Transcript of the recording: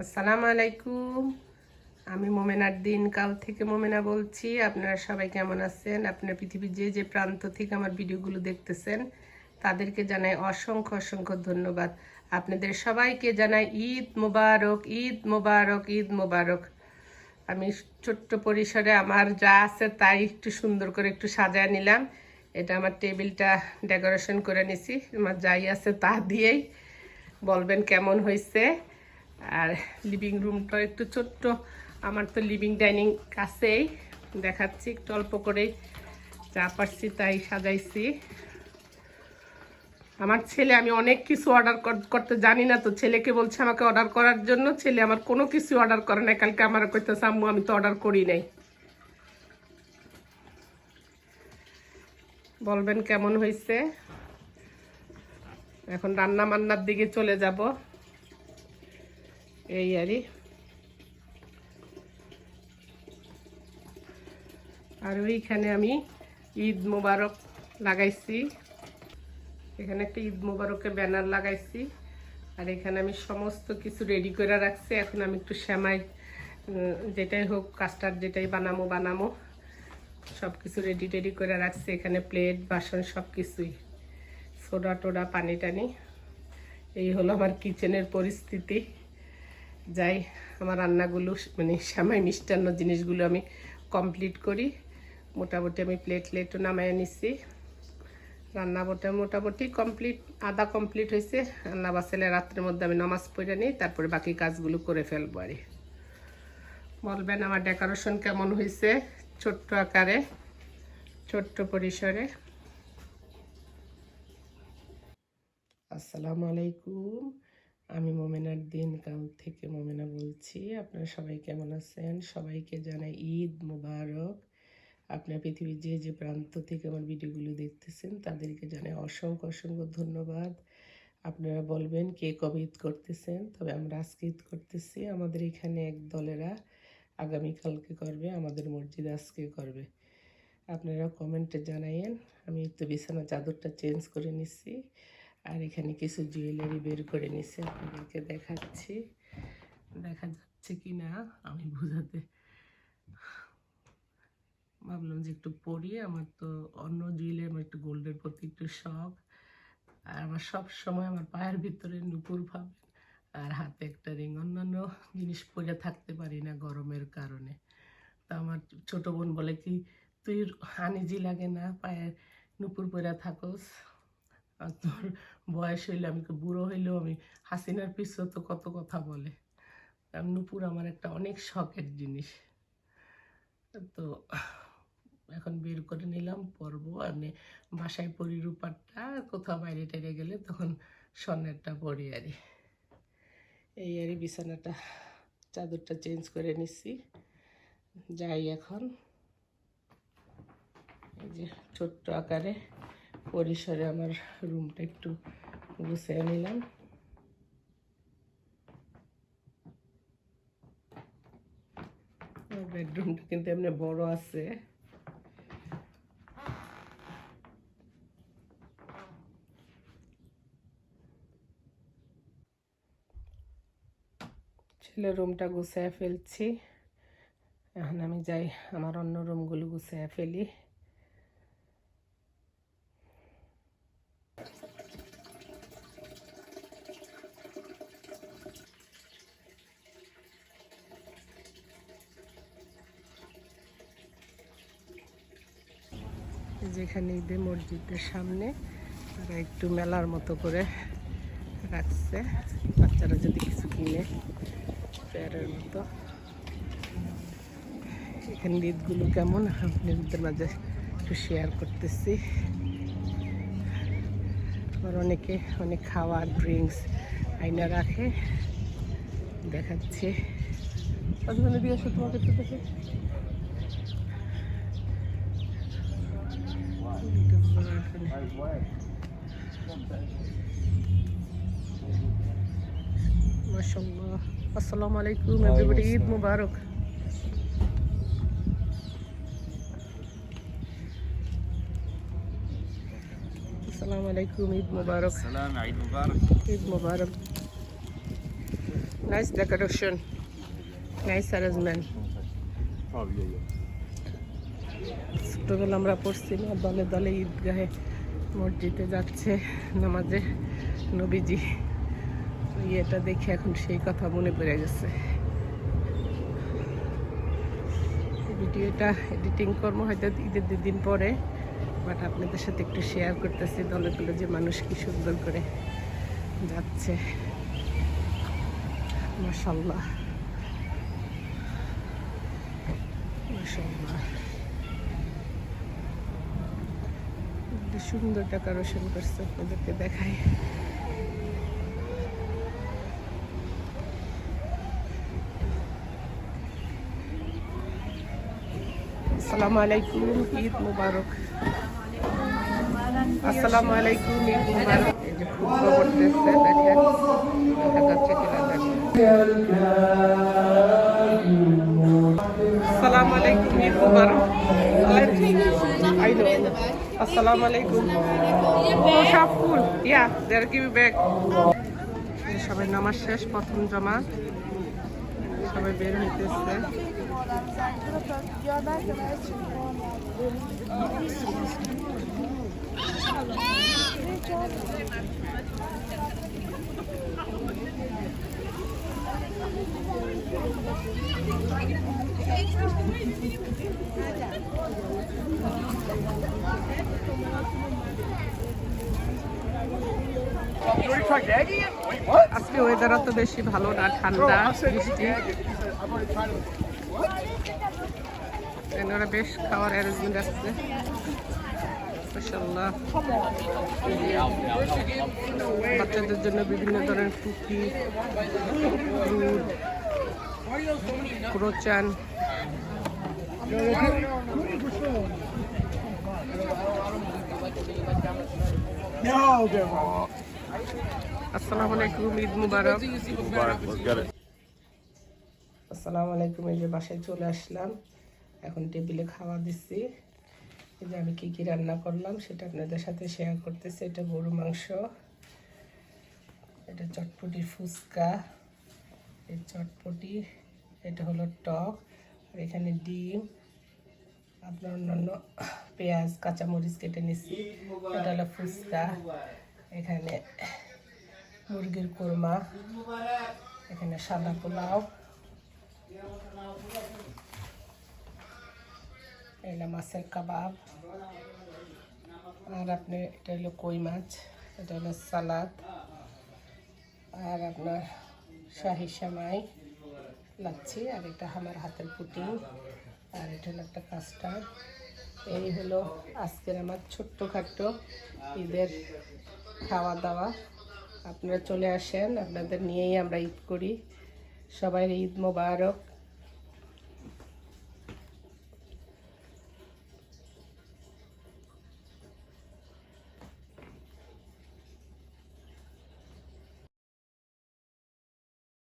আসসালামু আলাইকুম। আমি মোমেনার দিন, কাল থেকে মোমেনা বলছি। আপনারা সবাই কেমন আছেন? আপনার পৃথিবীর যে যে প্রান্ত থেকে আমার ভিডিওগুলো দেখতেছেন, তাদেরকে জানাই অসংখ্য অসংখ্য ধন্যবাদ। আপনাদের সবাইকে জানাই ঈদ মোবারক ঈদ মোবারক ঈদ মোবারক। আমি ছোট্ট পরিসরে আমার যা আছে তাই একটু সুন্দর করে একটু সাজায় নিলাম। এটা আমার টেবিলটা ডেকোরেশন করে নিছি। আমার যাই আছে তা দিয়েই বলবেন কেমন হয়েছে। আর লিভিং রুমটা একটু ছোট্ট। আমার তো লিভিং ডাইনিং কাছেই। দেখাচ্ছি, একটু অল্প করেই যা পারছি তাই সাজাইছি। আমার ছেলে, আমি অনেক কিছু অর্ডার করতে জানি না তো। ছেলেকে বলছে আমাকে অর্ডার করার জন্য। ছেলে আমার কোনো কিছু অর্ডার করে না কালকে আমার কইতেছে, আম্মু, আমি তো অর্ডার করি নাই। বলবেন কেমন হয়েছে এখন রান্না বান্নার দিকে চলে যাব। এই আরই আর ওইখানে আমি ঈদ মোবারক লাগাইছি। এখানে একটা ঈদ মোবারকের ব্যানার লাগাইছি। আর এখানে আমি সমস্ত কিছু রেডি করে রাখছি। এখন আমি একটু শ্যামাই যেটাই হোক কাস্টার্ড যেটাই বানামো বানামো। সব কিছু রেডি টেডি করে রাখছি। এখানে প্লেট বাসন সব কিছুই সোডা টোডা পানি টানি এই হলো আমার কিচেনের পরিস্থিতি। যাই, আমার রান্নাগুলো মানে শ্যামাই মিষ্টান্ন জিনিসগুলো আমি কমপ্লিট করি। মোটামুটি আমি প্লেট প্লেটও নামায় নিছি। রান্না বটা মোটামুটি কমপ্লিট আধা কমপ্লিট হয়েছে। রান্না বাসেলে রাত্রের মধ্যে আমি নামাজ পড়ে নিই, তারপরে বাকি কাজগুলো করে ফেলব আর বলবেন আমার ডেকোরেশন কেমন হয়েছে? ছোট্ট আকারে, ছোট্ট পরিসরে। আসসালামু আলাইকুম। আমি মোমেনার দিন কাল থেকে মোমেনা বলছি। আপনারা সবাই কেমন আছেন? সবাইকে জানাই ঈদ মুবারক। আপনার পৃথিবীর যে যে প্রান্ত থেকে আমার ভিডিওগুলো দেখতেছেন, তাদেরকে জানাই অসংখ্য অসংখ্য ধন্যবাদ। আপনারা বলবেন কে কবে ঈদ করতেছেন, তবে আমরা আজকে ঈদ করতেছি আমাদের এখানে এক দলেরা। আগামীকালকে করবে, আমাদের মসজিদ আজকে করবে। আপনারা কমেন্টে জানাইয়েন। আমি একটু বিছানা চাদরটা চেঞ্জ করে নিচ্ছি আর এখানে কিছু জুয়েলারি বের করে নিচ্ছি আপনাদেরকে দেখাচ্ছি। দেখা যাচ্ছে কি না আমি বোঝাতে ভাবলাম যে একটু পরি আমার তো অন্য জুয়েলারি আমার একটু গোল্ডের প্রতি একটু শখ। আর আমার সব সময় আমার পায়ের ভিতরে নুপুর ভাবেন আর হাতে একটা রিং অন্যান্য জিনিস পরে থাকতে পারি না গরমের কারণে। তা আমার ছোট বোন বলে কি, তুই আনিজি লাগে না পায়ে নুপুর পরে থাকোস। তোর বয়স হইলে আমি বুড়ো হইলেও আমি হাসিনার পিছু তো কত কথা বলে। আর নুপুর আমার একটা অনেক শখের জিনিস। তো এখন বের করে নিলাম, পরবো। আমি বাসায় পরি রূপারটা কোথাও বাইরে টেরে গেলে তখন স্বর্ণেরটা পরি আরই এই আরই বিছানাটা, চাদরটা চেঞ্জ করে নিচ্ছি যাই এখন। এই যে ছোট্ট আকারে পরিসরে আমার রুমটা একটু গুছিয়ে নিলাম। বেডরুমটা কিন্তু এমনি বড় আছে। ছেলের রুমটা গুছিয়ে ফেলছি। এখন আমি যাই, আমার অন্য রুমগুলো গুছিয়ে ফেলি। যেখানে ঈদে মসজিদের সামনে তারা একটু মেলার মতো করে রাখছে। বাচ্চারা যদি কিছু কিনে পেয়ারের মতো। এখানে ঈদগুলো কেমন? আপনাদের মাঝে একটু শেয়ার করতেছি। আবার অনেকে, অনেক খাওয়ার ড্রিঙ্কস আইনা রাখে। দেখাচ্ছে। তোমাকে MashaAllah. Assalamu alaikum, everybody. Eid Mubarak. Assalamu alaikum, Eid Mubarak. Eid Mubarak. Nice decoration. Nice arrangement. Probably, yeah. ছোটবেলা আমরা পড়ছি না দলে দলে ঈদগাহে মসজিদে যাচ্ছে নামাজে নবীজি। এটা দেখে এখন সেই কথা মনে পড়ে গেছে। ভিডিওটা এডিটিং কর্ম হয়তো ঈদের দুদিন পরে, বাট আপনাদের সাথে একটু শেয়ার করতেছি, দলে দলে যে মানুষ কি সুন্দর করে যাচ্ছে। মাসাল্লাহ মাসাল্লাহ সুন্দর ডেকোরেশন করছে, আপনাদেরকে দেখাই। আসসালামু আলাইকুম, ঈদ মুবারক। আসসালামু আলাইকুম, ঈদ মুবারক। এই যে আসসালামু আলাইকুম, ঈদ মুবারক। I know. Assalamu alaikum. Oh, সব ফুল ইয়া দেয়ার গিভ ব্যাক সবাই নামাজ শেষ প্রথম জমা সবাই বের হইতেছে You আজকে ওয়েদার তো বেশি ভালো না, ঠান্ডা, বৃষ্টি. এনারা বেশ খাওয়ার অ্যারেঞ্জমেন্ট মাশাআল্লাহ। বাচ্চাদের জন্য বিভিন্ন ধরনের কুকি ক্রোচান. আসসালামু আলাইকুম এই যে বাসায় চলে আসলাম। এখন টেবিলে খাওয়া দিচ্ছি। এই যে আমি কী কী রান্না করলাম সেটা আপনাদের সাথে শেয়ার করতেছি। এটা গরু মাংস, এটা চটপটি ফুচকা। এই চটপটি, এটা হলো টক, আর এখানে ডিম, আপনার অন্যান্য পেঁয়াজ, কাঁচামরিচ কেটে নিচ্ছি, এটা হলো ফুচকা, এখানে মুরগির কোরমা, এখানে সাদা পোলাও এটা মাছের কাবাব, আর আপনি, এটা হলো কই মাছ, এটা হলো সালাদ, আর আপনার শাহি সেমাই লাগছি, আর এটা আমার হাতের পুটি আর এটা হলো একটা কাস্টার্ড এই হলো আজকের আমার ছোট্টখাট্টো ঈদের খাওয়া দাওয়া আপনারা চলে আসেন, আপনাদের নিয়েই আমরা ঈদ করি। সবাই ঈদ মোবারক।